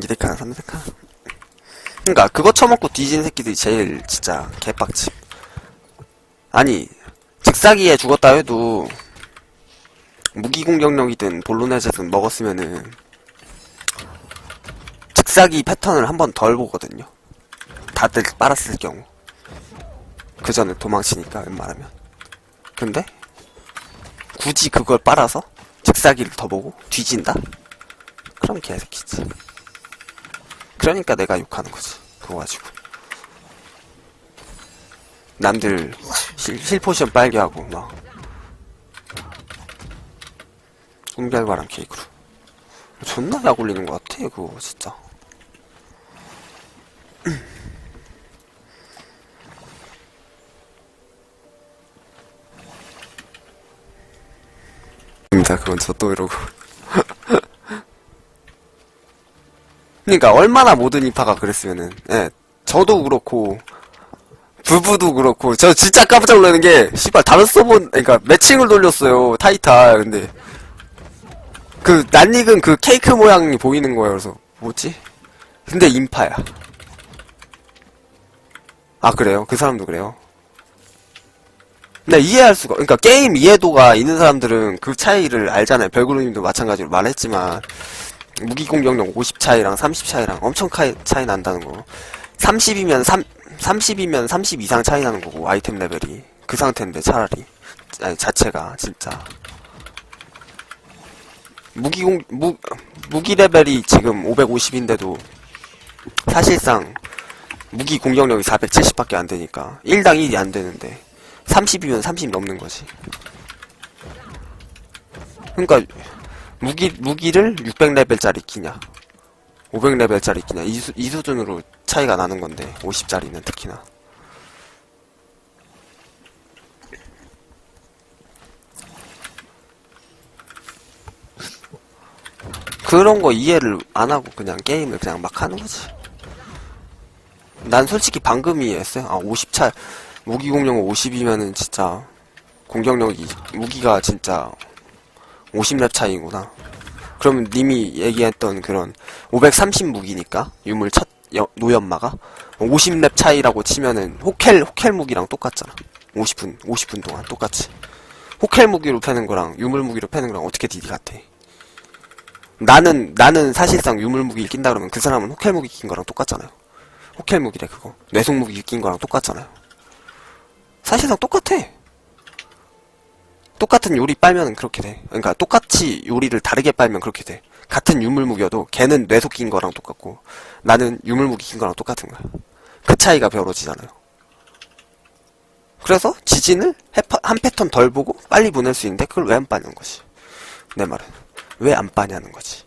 2대칸 3대칸 그니까 그거 처먹고 뒤진 새끼들이 제일 진짜 개빡침 아니 즉사기에 죽었다 해도 무기 공격력이든 볼로네즈든 먹었으면은 즉사기 패턴을 한 번 덜 보거든요. 다들 빨았을 경우. 그 전에 도망치니까 웬만하면. 근데 굳이 그걸 빨아서 즉사기를 더 보고 뒤진다? 그럼 개새끼지 그러니까 내가 욕하는 거지. 그거 가지고. 남들 실, 힐포션 빨게 하고 막 꿈결과랑 케이크로. 존나 약 올리는 것 같아 그거 진짜. 입니다. 그건 저 또 이러고 그니까 얼마나 모든 이파가 그랬으면은 예 저도 그렇고 부부도 그렇고 저 진짜 깜짝 놀라는 게 씨발 다른 서버 그러니까 매칭을 돌렸어요 타이탈 근데 그 낯익은 그 케이크 모양이 보이는 거예요 그래서 뭐지? 근데 인파야 아 그래요? 그 사람도 그래요? 근데 이해할 수가 그러니까 게임 이해도가 있는 사람들은 그 차이를 알잖아요 별구르님도 마찬가지로 말했지만 무기 공격력 50 차이랑 30 차이랑 엄청 차이, 차이 난다는 거. 30이면 3 30이면 30 이상 차이 나는 거고 아이템 레벨이. 그 상태인데 차라리. 아니 자체가 진짜. 무기 공 무, 무기 레벨이 지금 550인데도 사실상 무기 공격력이 470밖에 안 되니까 1당 1이 안 되는데 30이면 30 넘는 거지. 그러니까 무기 무기를 600레벨짜리 끼냐, 500레벨짜리 끼냐 이, 수, 이 수준으로 차이가 나는 건데 50짜리는 특히나. 그런 거 이해를 안 하고 그냥 게임을 그냥 막 하는 거지. 난 솔직히 방금 이해했어요. 아, 50차, 무기 공격력 50이면은 진짜, 공격력이, 무기가 진짜, 50렙 차이구나. 그러면 님이 얘기했던 그런, 530 무기니까, 유물 첫, 여- 노연마가, 50렙 차이라고 치면은, 호켈, 호켈 무기랑 똑같잖아. 50분, 50분 동안 똑같이. 호켈 무기로 패는 거랑, 유물 무기로 패는 거랑 어떻게 딜이 같아. 나는, 나는 사실상 유물 무기를 낀다 그러면 그 사람은 호켈 무기 낀 거랑 똑같잖아요. 호켈 무기래 그거 뇌속 무기 낀 거랑 똑같잖아요 사실상 똑같아 똑같은 요리 빨면 그렇게 돼. 그러니까 똑같이 요리를 다르게 빨면 그렇게 돼. 같은 유물 무기여도 걔는 뇌속 낀 거랑 똑같고 나는 유물 무기 낀 거랑 똑같은 거야. 그 차이가 벌어지잖아요. 그래서 지진을 한 패턴 덜 보고 빨리 보낼 수 있는데 그걸 왜 안 빠는 거지? 내 말은. 왜 안 빠냐는 거지